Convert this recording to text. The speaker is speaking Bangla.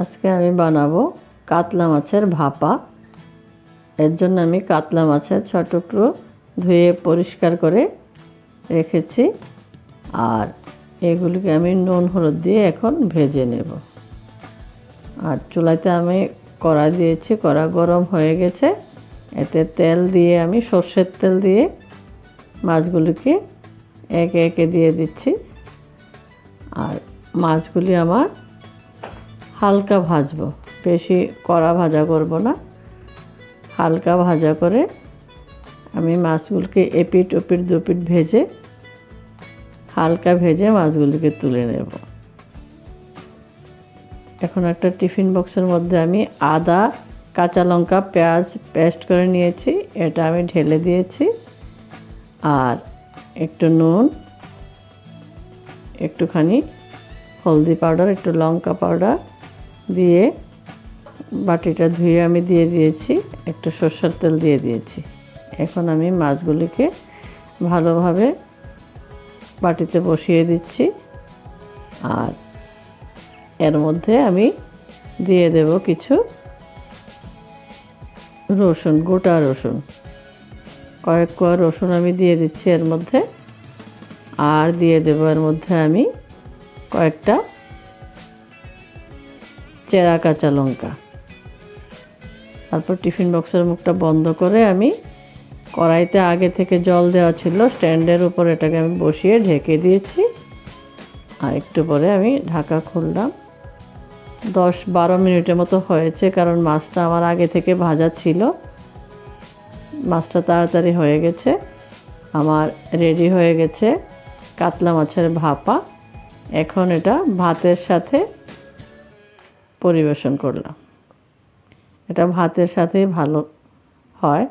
আজকে আমি বানাবো কাতলা মাছের ভাপা। এর জন্য আমি কাতলা মাছের ছ টুকরো ধুয়ে পরিষ্কার করে রেখেছি। আর এগুলিকে আমি নুন, হলুদ দিয়ে এখন ভেজে নেব। আর চুলাতে আমি কড়া দিয়েছি, কড়া গরম হয়ে গেছে। এতে তেল দিয়ে আমি সর্ষের তেল দিয়ে মাছগুলিকে একে একে দিয়ে দিচ্ছি। আর মাছগুলি আমার হালকা ভাজবো। বেশি কড়া ভাজা করব না। হালকা ভাজা করে আমি মাছগুলিকে এপিট ওপিট দুপিট ভেজে হালকা ভেজে মাছগুলিকে তুলে নেব। এখন একটা টিফিন বক্সের মধ্যে আমি আদা, কাঁচা লঙ্কা, পেঁয়াজ পেস্ট করে নিয়েছি। এটা আমি ঢেলে দিয়েছি। আর একটু নুন, একটুখানি হলদি পাউডার, একটু লঙ্কা পাউডার দিয়ে বাটিটা ধুয়ে আমি দিয়ে দিয়েছি, একটু সর্ষের তেল দিয়ে দিয়েছি। এখন আমি মাছগুলিকে ভালোভাবে বাটিতে বসিয়ে দিচ্ছি আর এর মধ্যে আমি দিয়ে দেব কিছু রসুন, গোটা রসুন। কয়েক কোয়া রসুন আমি দিয়ে দিচ্ছি এর মধ্যে আর দিয়ে দেবো এর মধ্যে আমি কয়েকটা চেরা কাঁচা লঙ্কা। তারপর টিফিন বক্সের মুখটা বন্ধ করে আমি কড়াইতে আগে থেকে জল দেওয়া ছিল, স্ট্যান্ডের উপর এটাকে আমি বসিয়ে ঢেকে দিয়েছি। আর একটু পরে আমি ঢাকা খুললাম। দশ বারো মিনিটের মতো হয়েছে, কারণ মাছটা আমার আগে থেকে ভাজা ছিল। মাছটা তাড়াতাড়ি হয়ে গেছে। আমার রেডি হয়ে গেছে কাতলা মাছের ভাপা। এখন এটা ভাতের সাথে পরিবেশন করলাম। এটা ভাতের সাথে ভালো হয়।